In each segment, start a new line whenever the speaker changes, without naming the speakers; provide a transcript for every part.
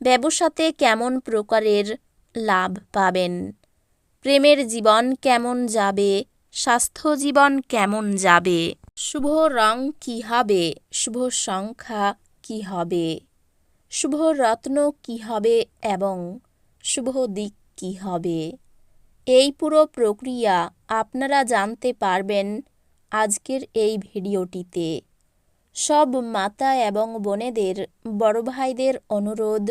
ব্যবসাতে কেমন প্রকারের লাভ পাবেন? প্রেমের জীবন কেমন যাবে? স্বাস্থ্য জীবন কেমন যাবে? শুভ রং কী হবে? শুভ সংখ্যা কী হবে? শুভ রত্ন কী হবে এবং শুভ দিক কী হবে? এই পুরো প্রক্রিয়া আপনারা জানতে পারবেন আজকের এই ভিডিওটিতে। সব মাতা এবং বোনেদের, বড় ভাইদের অনুরোধ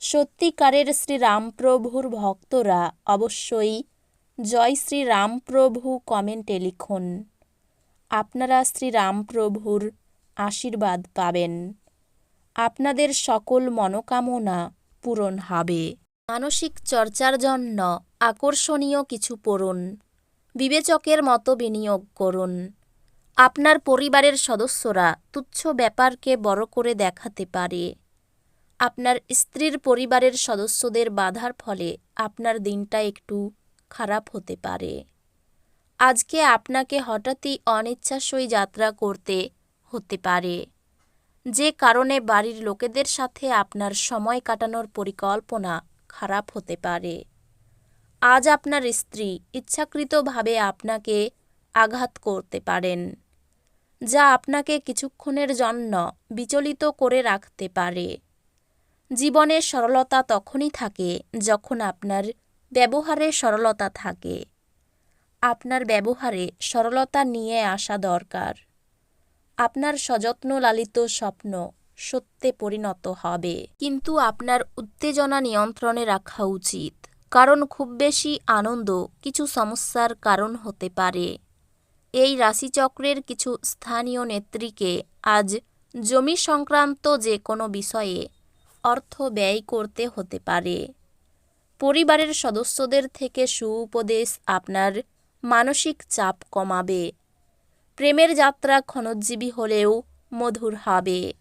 সত্যিকারের শ্রীরামপ্রভুর ভক্তরা অবশ্যই জয় শ্রীরামপ্রভু কমেন্টে লিখুন। আপনারা শ্রীরামপ্রভুর আশীর্বাদ পাবেন। আপনাদের সকল মনোকামনা পূরণ হবে। মানসিক চর্চার জন্য আকর্ষণীয় কিছু পড়ুন। বিবেচকের মতো বিনিয়োগ করুন। আপনার পরিবারের সদস্যরা তুচ্ছ ব্যাপারকে বড় করে দেখাতে পারে। আপনার স্ত্রীর পরিবারের সদস্যদের বাধার ফলে আপনার দিনটা একটু খারাপ হতে পারে। আজকে আপনাকে হঠাৎই অনিচ্ছাসই যাত্রা করতে হতে পারে। যে কারণে বাড়ির লোকেদের সাথে আপনার সময় কাটানোর পরিকল্পনা খারাপ হতে পারে। আজ আপনার স্ত্রী ইচ্ছাকৃতভাবে আপনাকে আঘাত করতে পারেন, যা আপনাকে কিছুক্ষণের জন্য বিচলিত করে রাখতে পারে। জীবনের সরলতা তখনই থাকে যখন আপনার ব্যবহারে সরলতা থাকে। আপনার ব্যবহারে সরলতা নিয়ে আসা দরকার। আপনার সযত্ন লালিত স্বপ্ন সত্যে পরিণত হবে। কিন্তু আপনার উত্তেজনা নিয়ন্ত্রণে রাখা উচিত। কারণ খুব বেশি আনন্দ কিছু সমস্যার কারণ হতে পারে। এই রাশিচক্রের কিছু স্থানীয় নেত্রীকে আজ জমি সংক্রান্ত যে কোনো বিষয়ে অর্থ ব্যয় করতে হতে পারে। পরিবারের সদস্যদের থেকে সুউপদেশ আপনার মানসিক চাপ কমাবে। প্রেমের যাত্রা ক্ষণজীবী হলেও মধুর হবে।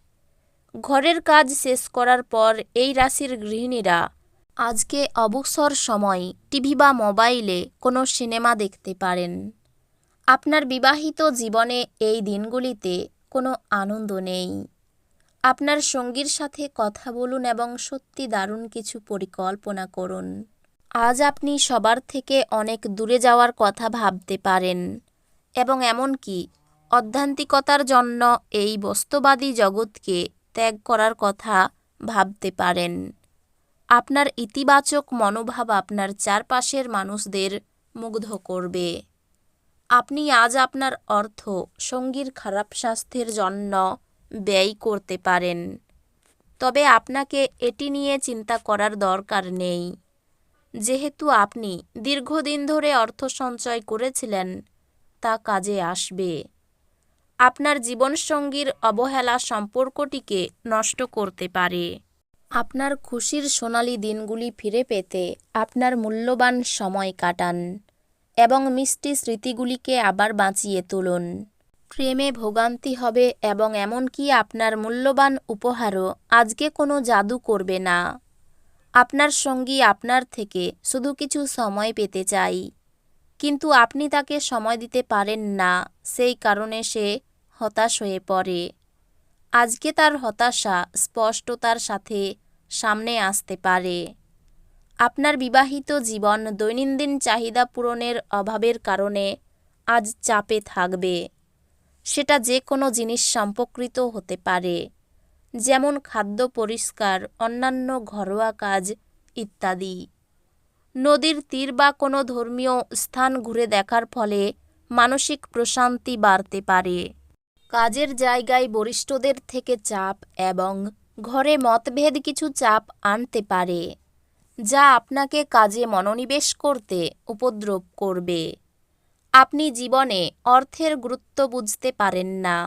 ঘরের কাজ শেষ করার পর এই রাশির গৃহিণীরা, আজকে অবসর সময় টিভি বা মোবাইলে কোনো সিনেমা দেখতে পারেন। আপনার বিবাহিত জীবনে এই দিনগুলিতে কোনো আনন্দ নেই। আপনার সঙ্গীর সাথে কথা বলুন এবং সত্যি দারুণ কিছু পরিকল্পনা করুন। আজ আপনি সবার থেকে অনেক দূরে যাওয়ার কথা ভাবতে পারেন। এবং এমনকি অধ্যান্তিকতার জন্য এই বস্তুবাদী জগৎকে ত্যাগ করার কথা ভাবতে পারেন। আপনার ইতিবাচক মনোভাব আপনার চারপাশের মানুষদের মুগ্ধ করবে। আপনি আজ আপনার অর্থ সঙ্গীর খারাপ স্বাস্থ্যের জন্য ব্যয় করতে পারেন। তবে আপনাকে এটি নিয়ে চিন্তা করার দরকার নেই। যেহেতু আপনি দীর্ঘদিন ধরে অর্থ সঞ্চয় করেছিলেন, তা কাজে আসবে। আপনার জীবনসঙ্গীর অবহেলা সম্পর্কটিকে নষ্ট করতে পারে। আপনার খুশির সোনালি দিনগুলি ফিরে পেতে আপনার মূল্যবান সময় কাটান এবং মিষ্টি স্মৃতিগুলিকে আবার বাঁচিয়ে তুলুন। প্রেমে ভোগান্তি হবে এবং এমনকি আপনার মূল্যবান উপহারও আজকে কোনো জাদু করবে না। আপনার সঙ্গী আপনার থেকে শুধু কিছু সময় পেতে চাই। কিন্তু আপনি তাকে সময় দিতে পারেন না, সেই কারণে সে হতাশ হয়ে পড়ে। আজকে তার হতাশা স্পষ্টতার সাথে সামনে আসতে পারে। আপনার বিবাহিত জীবন দৈনন্দিন চাহিদা পূরণের অভাবের কারণে আজ চাপে থাকবে। সেটা যে কোনো জিনিস সম্পর্কিত হতে পারে, যেমন খাদ্য পরিষ্কার, অন্যান্য ঘরোয়া কাজ ইত্যাদি। নদীর তীর বা কোনো ধর্মীয় স্থান ঘুরে দেখার ফলে মানসিক প্রশান্তি বাড়তে পারে। কাজের জায়গায় বরিষ্ঠদের থেকে চাপ এবং ঘরে মতভেদ কিছু চাপ আনতে পারে, যা আপনাকে কাজে মনোনিবেশ করতে, উপদ্রব করবে। আপনি জীবনে অর্থের গুরুত্ব বুঝতে পারেন না।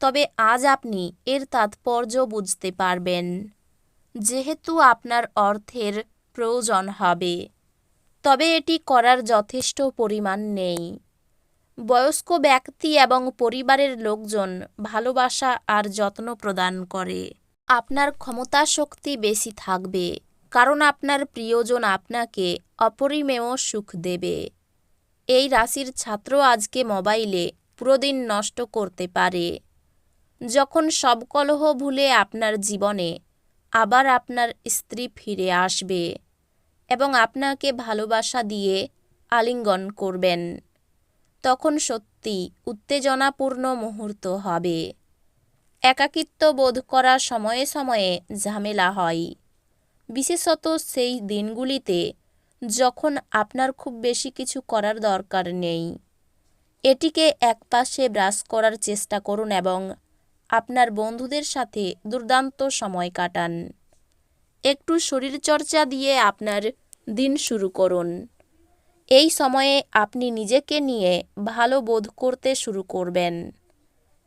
তবে আজ আপনি এর তাৎপর্য বুঝতে পারবেন। যেহেতু আপনার অর্থের প্রয়োজন হবে, তবে এটি করার যথেষ্ট পরিমাণ নেই। বয়স্ক ব্যক্তি এবং পরিবারের লোকজন ভালোবাসা আর যত্ন প্রদান করে। আপনার ক্ষমতা শক্তি বেশি থাকবে, কারণ আপনার প্রিয়জন আপনাকে অপরিমেয় সুখ দেবে। এই রাশির ছাত্র আজকে মোবাইলে পুরো দিন নষ্ট করতে পারে। যখন সব কলহ ভুলে আপনার জীবনে আবার আপনার স্ত্রী ফিরে আসবে এবং আপনাকে ভালোবাসা দিয়ে আলিঙ্গন করবেন, তখন সত্যি উত্তেজনাপূর্ণ মুহূর্ত হবে। একাকিত্ব বোধ করা সময়ে সময়ে ঝামেলা হয়। বিশেষত সেই দিনগুলিতে যখন আপনার খুব বেশি কিছু করার দরকার নেই। এটিকে একপাশে ব্রাশ করার চেষ্টা করুন এবং আপনার বন্ধুদের সাথে দুর্দান্ত সময় কাটান। একটু শরীরচর্চা দিয়ে আপনার দিন শুরু করুন। এই সময়ে আপনি নিজেকে নিয়ে ভালো বোধ করতে শুরু করবেন।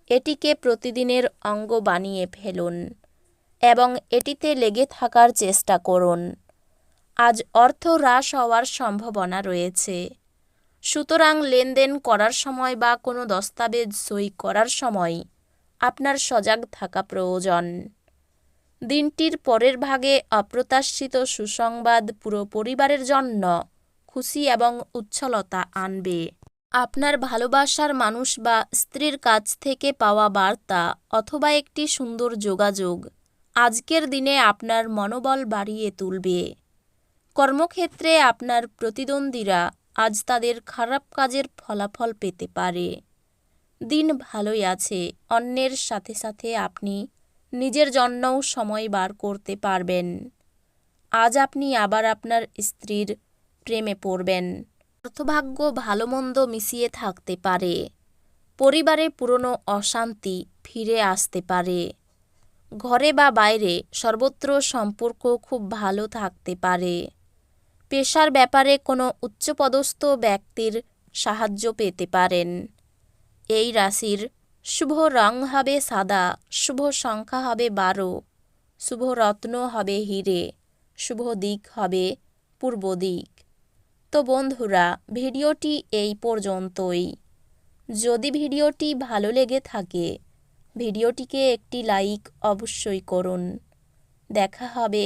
এটিকে প্রতিদিনের অঙ্গ বানিয়ে ফেলুন এবং এটিতে লেগে থাকার চেষ্টা করুন। আজ অর্থ হ্রাস হওয়ার সম্ভাবনা রয়েছে। সুতরাং লেনদেন করার সময় বা কোনো দস্তাবেজ সই করার সময় আপনার সজাগ থাকা প্রয়োজন। দিনটির পরের ভাগে অপ্রত্যাশিত সুসংবাদ পুরো পরিবারের জন্য খুশি এবং উচ্ছলতা আনবে। আপনার ভালোবাসার মানুষ বা স্ত্রীর কাছ থেকে পাওয়া বার্তা অথবা একটি সুন্দর যোগাযোগ আজকের দিনে আপনার মনোবল বাড়িয়ে তুলবে। কর্মক্ষেত্রে আপনার প্রতিদ্বন্দ্বীরা আজ তাদের খারাপ কাজের ফলাফল পেতে পারে। দিন ভালোই আছে, অন্যের সাথে সাথে আপনি নিজের জন্যও সময় বার করতে পারবেন। আজ আপনি আবার আপনার স্ত্রীর প্রেমে পড়বেন। অর্থভাগ্য ভালো মন্দ মিশিয়ে থাকতে পারে। পরিবারে পুরনো অশান্তি ফিরে আসতে পারে। ঘরে বা বাইরে সর্বত্র সম্পর্ক খুব ভালো থাকতে পারে। পেশার ব্যাপারে কোনো উচ্চপদস্থ ব্যক্তির সাহায্য পেতে পারেন। এই রাশির শুভ রং হবে সাদা, শুভ সংখ্যা হবে বারো, শুভ রত্ন হবে হিরে, শুভ দিক হবে পূর্ব দিক। তো বন্ধুরা, ভিডিওটি এই পর্যন্তই। যদি ভিডিওটি ভালো লেগে থাকে, ভিডিওটিকে একটি লাইক অবশ্যই করুন। দেখা হবে